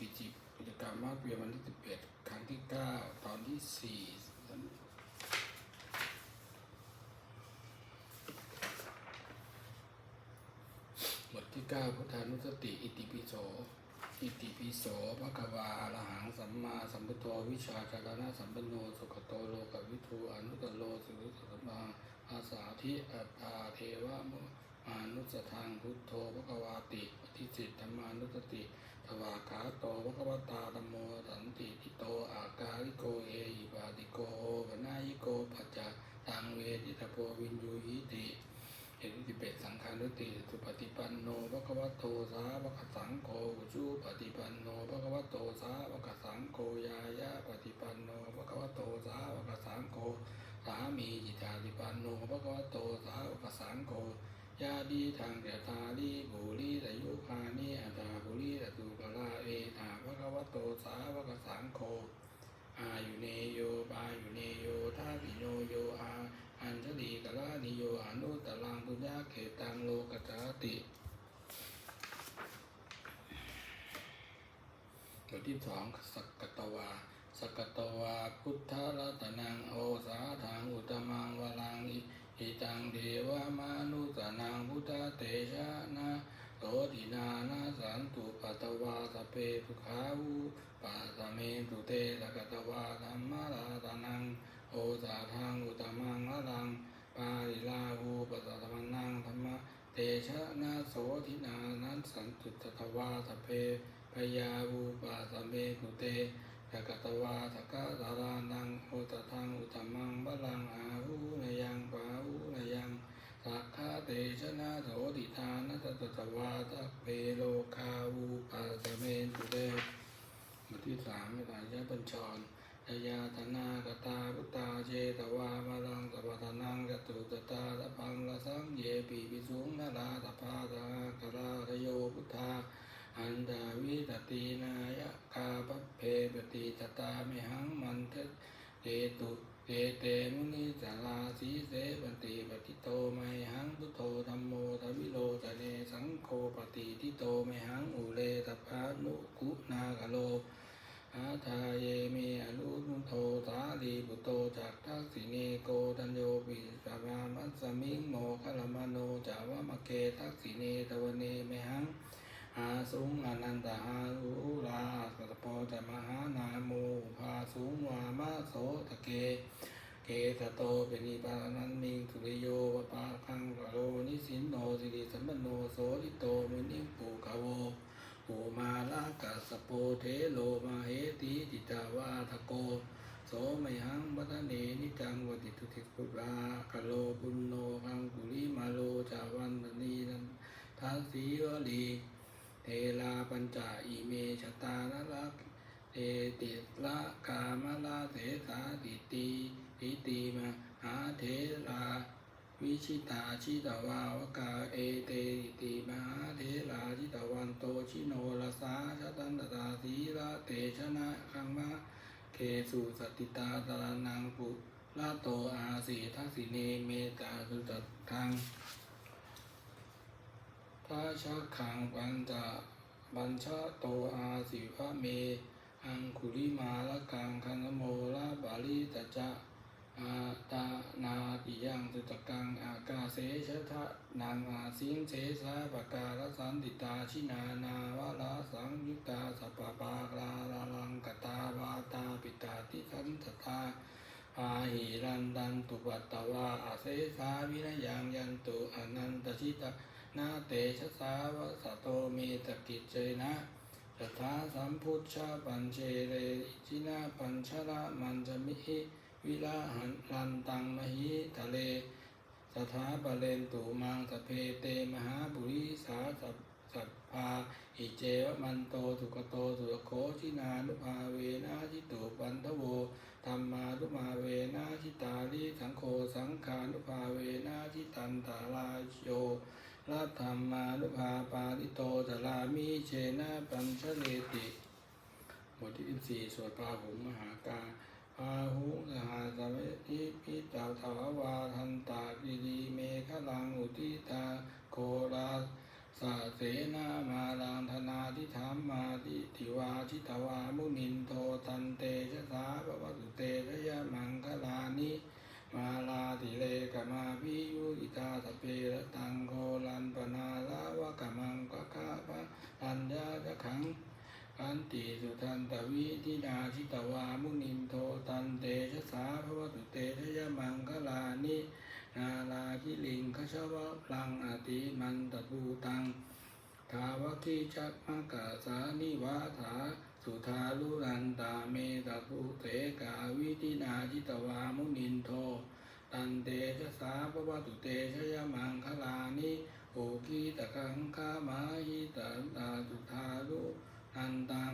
กิจกิจกรรมมากเพียวันที่สิบเอ็ดครั้งที่เก้าตอนที่สี่บทที่เก้าพุทธานุสติ อิติปิโสอิติปิโสภะคะวาอะรหังสัมมาสัมพุทโธวิชาจารณะสัมปันโนสุขโตโลกวิทูอนุตตโลสุวิสัมมาอาสาธิอัตตาเทวะมุ มานุสทังพุทโธภะคะวาติปฏิสิทธรรมานุสติทวาขาโตภะคะวตาธรรมโมสันติทิโตอากาลิโกเอหิปาติโกปนายิโกปัจจตังเวทิตาโพวินยูหิติเอติเปตสังฆานุติสุปฏิปันโนภะคะวะโตสาวกสังโฆอุจุปฏิปันโนภะคะวะโตสาวกสังโฆยายะปฏิปันโนภะคะวะโตสาวกสังโฆสามีจิตาติปันโนภะคะวะโตสาวกสังโฆ ยาดีทางเดตาลีบุรีแตยุคานิอัตาบุรีแต่ตุกลาเอถาพระกวะโตสาวกสังโฆอายุเนโยบายุเนโยทาติโนโยอาอัญชลีกลานิโยอนุตตลังปุญญาเขตังโลกัจจติบทที่สองสักกตวาสักกตวาพุทธรัตนังโอสาทางอุตมังวลังอิ อิตังเทวามานุสนังพุทธเตชะนะโสตินานาสันตุปัตตวาสเพทุขาวุปัสสเมตุเตสักกตวาธรรมราตนังโอสาทางอุตมังวลังปาริลาหูปัสสะมนังธรรมเตชะนะโสตินานันสันตุตตวาสเพพยาวูปาสเมกุเต ยกตวาสกะสารานังโอตทังอุตมังบาลังอาหูนยังปาหูนยังสักขาเตชนะโสติทานัตตตวาตะเปโลคาวูปาสเมกุเตบทที่สามไม่ตายะบัญชรยายาธนากตาพุตตาเจตวามาลังสัพพทานังจตุตตาตะพังละสังเยปีปิสุงนาราตพาตากราโยพุทธา อันดาวิตตินายะกาปเพปติตตามิหังมันเทเตตุเตเตมุนิจาราสีเสปติปฏิโตไมหังพุทโธธรรมโมทวิโลจเนสังโฆปฏิทิโตไมหังอุเลตพานุกุนากโลอาทาเยเมอนุนุโทสาลีปุโตจากทักษิเนโกตัญโยปิสามามัสสมิงโมคลมโนจาวมะเกทักษิเนตวเนเมหัง อาสุงอนันตอารูลาสัตโปจมหานาโมภาสุงวามะโสตะเก เกตโตเป็นนิปานันมิงสุริโยวปาคังกโลนิสินโนสิริสัมปโนโสติโตมุนิปุกะโวโอมาลากัสสโปเทโลมาเหติจิตาวาทโกโสมหังวัตเนนิจังวติทุติปุรากโลปุณโนคังกุลิมาโลจาวันตนีนันทัสสีวลี เทลาปัญจาอิเมชตาละละเตติละกามละเสสาติตีติตีมหาเทลาวิชิตาชิตวาวกาเอเตติมหาเทลาชิตวันโตชิโนลสาชตันตตาสีละเตชนะคังมะเคสุสติตาตระนังปุละโตอาสีทักษิเนเมตาสุตทัง พระชะขังปัญจบัญชะโตอาสิพระเม อังคุลิมาละกังคันโมละบาลิตจะอาตานาติยังตุตกังอากาเสชะทะนางอาสิงเสสาปการสันติตาชินานาวะลาสังยุตตาสัปปะปาลาลาลังกตาวาตาปิตาติสันตตาอาหิรันดันตุปัตตวาอาเสสาวินยังยันตุอนันตชิตา นาเตชะสาวะสะโตเมตกิจเจนะยถาสัมพุทธาปัญเจเรจินาปัญชละมันจะมิหิวิลาหันลันตังมหิทะเล สถาปะเลนตุมังสเพเตมหาบุริสาสัพสัพพาอิเจวมันโตสุกโตสุโคชินานุภาเวนะชิตุปันทโวธรรมานุมาเวนะชิตาลิสังโฆสังขานุภาเวนะชิตันตาลาโย รัธรรมานุภาปาลิโตตลามิเชนะปัญชเลติบทที่สี่สวดปาหุมมหากาปาหุสหาสเวทิพิตาทาวาทันตากิริเมฆลังอุทิตาโคราสาเสนามาลังธนาทิธรรมมาทิทิวาชิตวามุนินโทตันเตชะสาปวัตุเตชยมังคลานิ มาลาติเลกมาพิยุอิตาสเปรตังโคลันปนาลาวะกมังกะคาปะอัญญาจะขังอันติสุทันตวิทินาชิตวามุนินโทตันเตชะสาภวตุเตชยมังคลานินาลาคิลิงคชวะลังอติมันตตูตังทาวคิจักมะกะสานิวาถา สุทาลุรันตาเมตตุเตกาวิทินาชิตวามุนินโท ตันเตชะสาภวตุเตชยมังคลานิโอกีตะกังคามาหิตันตาสุทาลุอันตัง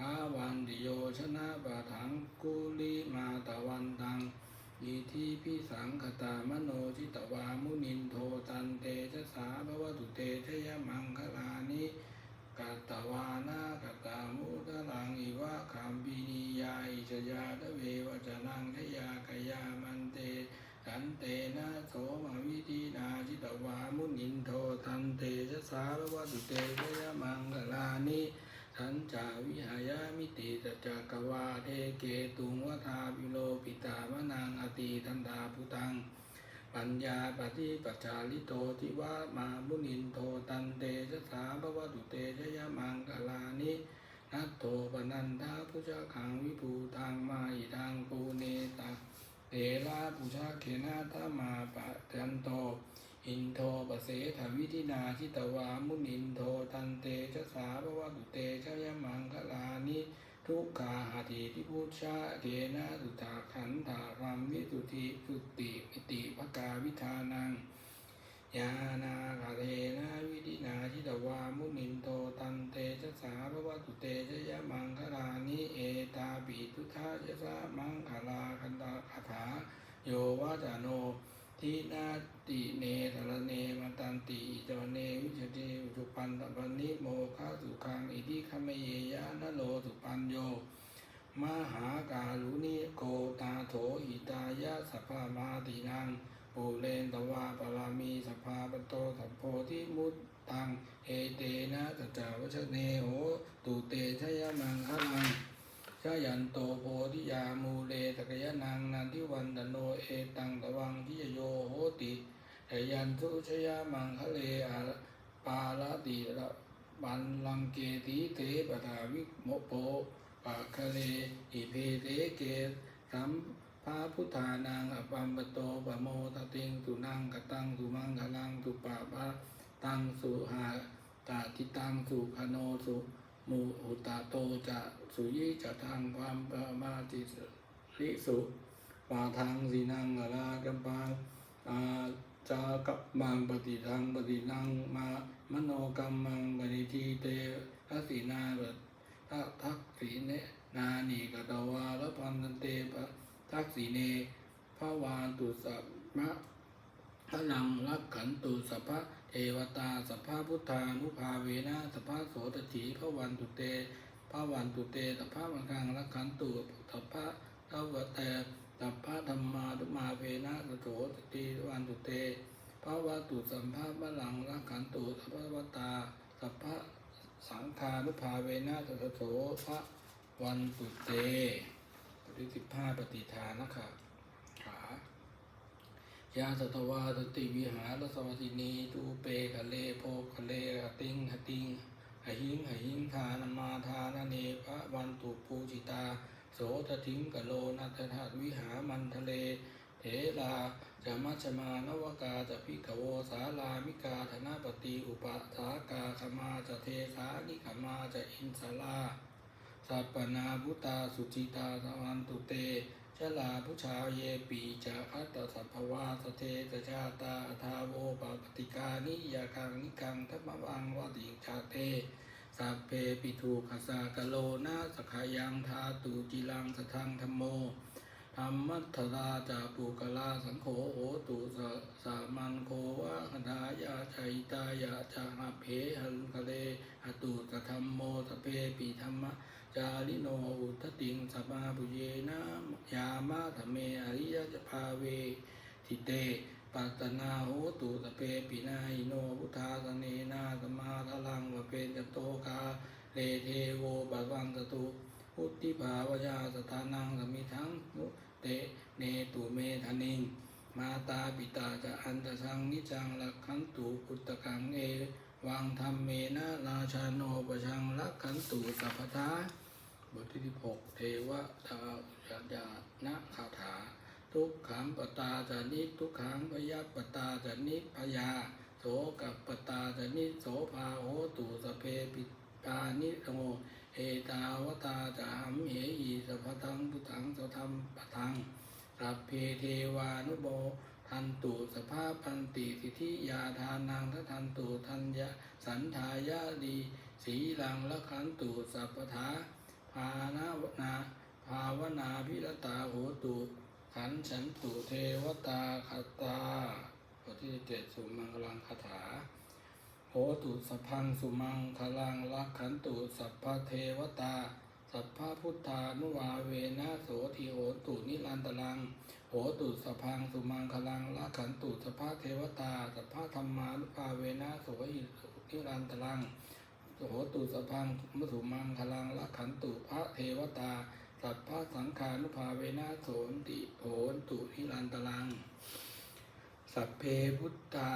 อาวันติโยชนะปะถังกุลิมาตะวันตังอิทิพิสังขตามโนจิตวามุนินโทตันเตชะสาภวตุเตชยมังคลานิ กัตตวานากัตตามุตลังอิวะคัมปินิยาอิชยาตเววจนังขยากยามันเตสันเตนะโสมวิธีนาจิตวามุนินโทตันเตชะสาภวตุเตชยมังคลานิสัญจาวิหายามิติตจักวาเทเกตุงวทาวิโลปิตามนังอติทันดาพุตัง ปัญญาปฏิปัจจาลิโตทิวามามุนินโทตันเตชะสาภวตุเตชยมังกลานินัตโตปนันทาพุชาขังวิภูตังมาอิทังปูเนตังเตระปุชาเขนาธมาปะจันโต อินโทปเสถวิธินาชิตวามุนินโทตันเตชะสาภวตุเตชยมังคลานิ ทุกขาหาติทิพุชาเกนะสุตาขันธารัมวิสุทธิสุติมิติภกาวิธานังยานาคาเทนะวิธินาชิตวามุนินโทตันเตชะสาภวตุเตชะยะมังคลานิเอตาปิทุทาชะสามังคลาคันตาคาถาโยวาจาโน ทีนาติเนธรเนมาตันติอิจวเนวิชติอุจุปันตปันนิโมฆะสุขังอิทิคเมเยยะนโลสุปันโยมหากาลุนิโกตาโถหิตายะสัพพมาตินังปูเรนตวาปรามีสัพพาปโตสัพโพธิมุตตังเอเตนะสัจจวัชเนโหตุเตชยมังคลัง ชายันโตโพธิยามูเลตกยนังนันทิวันตโนเอตังตวังทิยโยโหติทยันทุชยามังคะเลอาปาลติระบันลังเกติเตปทาวิโมโปปะคะเลอิเพเตเกสัมพาพุทธานังอปัมปโตปะโมตติงสุนังกตังสุมังคลังสุปะปะตังสุหาตาทิตังสุขโนสุ มูอุตตาโตจะสุยิจะทางความประมาติริสุปาทางสีนังอลากัมปังอาจากัปมังปฏิทางปฏินังมามโนกรรมังปฏิทีเตทักษินาปทักทักษีเนนานีกตวาละพันธันเตปะทักษีเนภาวานตุสัมมะพลังรักขันตุสัพพะ เทวตาสัพพพุทธานุภาเวนะสัพพโสตถีพระวันตุเตพระวันตุเตสัพพมังคังรักขันตุสัพพะทวเตสัพพะธรรมาตุมาเวนะสโสตถีวันตุเตพระวัตุสัมภะพลังรักขันตุสัพพะวตาสัพพะสังฆานุภาเวนะสโสพระวันตุเตปฏิสิบห้าปฏิทานนะครับ ยาสัตวาสติวิหารสวัสดินีตูเปคะเลโพคะเลหติงหติงหหิงหหิงทานมาทานเนพระวันตุปูจิตา โสตทิงกะโลนัตถาวิหามันทะเลเถลาจะมัชมานวกาจะพิกโวสาลามิกาธนปฏิอุปถากาขมาจะเทสานิขมาจะอินสาลาสัปปนาพุตาสุจิตาสวันตุเต ชลาผู้ชาวเยปีจะคัตสัพพวาสเทจชาตาอทาโวปปติกานิยากังนิกังทัมวังวติชาเตสัพเพปิทูขสากะโลนาสขายังทาตูจิลังสทังธรรมโมธรรมัทราจาปุกลาสังโฆโหตุสสามันโควะคดายาชัยตายาจาหเพหันคะเลอตุสธรรมโมสเพปิธรรมะ จาริโนอุทติงสมาบุเยนะยามาธเมอริยจภาเวทิเตปัตนาโหตุสเปปินาอิโนพุทธาสเนนาสมาทลังวะเปนจโตกาเดเทโวปัสสังตตุพุทธิภาวยาสถานังสมิทังมุเตเนตุเมธนิงมาตาปิตาจะอันตะสังนิจังลักขันตุพุตตะกังเอวังธรรมเมนะราชาโนปชังลักขันตุสัพพทา บทที่หกเทวทายัญาณคาถา ทุกขังปตาจะนิทุกขังพยัปตาจะนิพยา โสกับปตาจะนิโสภาโหตุสเพปิตานิโนเอตาวตาจะหัมเหยีสพทังพุทังสัทธรรมปทังสัพเพเทวานุโมทันตุสภาพพันติสิทธิยาทานังทัทันตุทัญญะสันทายาดีสีลังละขันตุสัพพทา ภานาวนาภาวนาพิรตาโหตุ ขันฉันตุเทวตาคาตาบทที่เจ็ดสุมังคลังคาถาโหตุสัพพังสุมังคลังลักขันตุสัพพเทวตาสัพพะพุทธานุวาเวนะโสทิโหตุนิรันตรัง โหตุสัพพังสุมังคลังลักขันตุสัพพะเทวตา สัพพะธรรมานุภาเวนะโสหินิรันตรัง โหตุสพังมสุมังคลังละขันตุพระเทวตา สัพพะสังขานุภาเวนะโสติโหนตุนิรันตรัง สัพเพพุทธา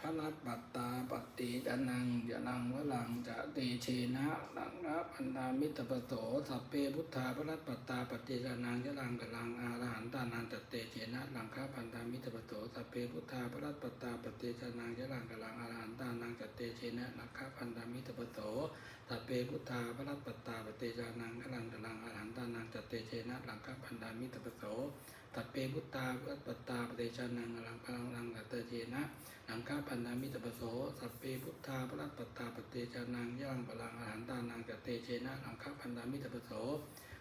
พระนัตปัตตาปฏิจนังยานังวะลังจะเตเชนะลังนะพันธามิตรปโสสัพเพพุทธาพระนัตปัตตาปฏิจนังยะลังกะลังอารหันตานังจะเตเชนะลังคาพันธามิตรปโสสัพเพพุทธาพระนัตปัตตาปฏิจนังยะลังกะลังอารหันตานังจะเตเชนะลังคาพันธามิตรปโสสัพเพพุทธาพระนัตปัตตาปฏิจนังยะลังกะลังอารหันตานังจะเตเชนะลังคาพันธามิตรปโสตัดเปพุตตาปัตปัตตาปเตชานังอลังพลังลังกัตเตเจนะหลังคาพันธามิตรปโสสัพเพพุทธาพระปัตตาปเตชานังย่างพลังอาหารตานังกัตเตเจนะหลังคาพันธามิตรปโส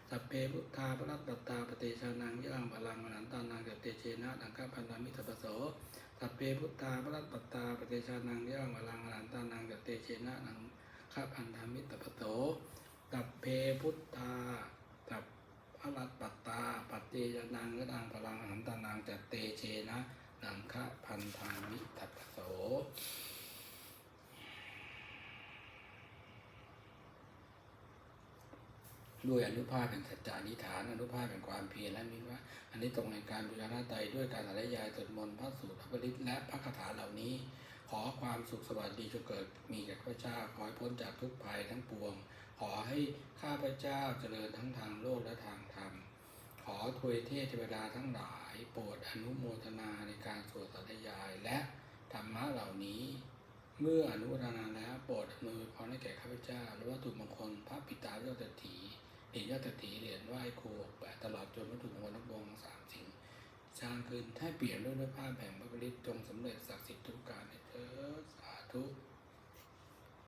สัพเพพุทธาพระปัตตาปเตชานังย่างพลังอาหารตานังกัตเตเจนะหลังคาพันธามิตรปโสสัพเพพุทธาพระปัตตาปเตชานังย่างพลังอาหารตานังกัตเตเจนะหลังคาพันธามิตรปโสสัพเพพุทธาสัพ พระรัตปัตตา ปัตเตยนังกดังพลังหันตานางจัตเตเชนะนังคะพันธามิทัปโสด้วยอนุภาพแห่งสัจจานิฐาน อนุภาพแห่งความเพียรและมิว่า อันนี้ตรงในการบูชาหน้าไตรด้วยการสาธยายสวดมนต์พระสูตรพระปริตและพระคาถาเหล่านี้ ขอความสุขสวัสดีจงเกิดมีแก่ข้าเจ้าขอให้พ้นจากทุกภัยทั้งปวง ขอให้ข้าพเจ้าเจริญทั้งทางโลกและทางธรรม ขอทวยเทพเทวดาทั้งหลาย โปรดอนุโมทนาในการสวดสัตยายและธรรมะเหล่านี้ เมื่ออนุโมทนาแล้วโปรดอำนวยพรให้แก่ข้าพเจ้าและวัตถุมงคลพระปิตาเจ้าตถีเหรียญเจ้าตถีเหรียญไหว้ครูแปดตลอดจนวัตถุมงคลทั้งวงสามสิ่งสร้างขึ้นให้เปลี่ยนด้วยผ้าแผ่งพระบริตจงสำเร็จศักดิ์สิทธิ์ทุกการในเถิดสาธุ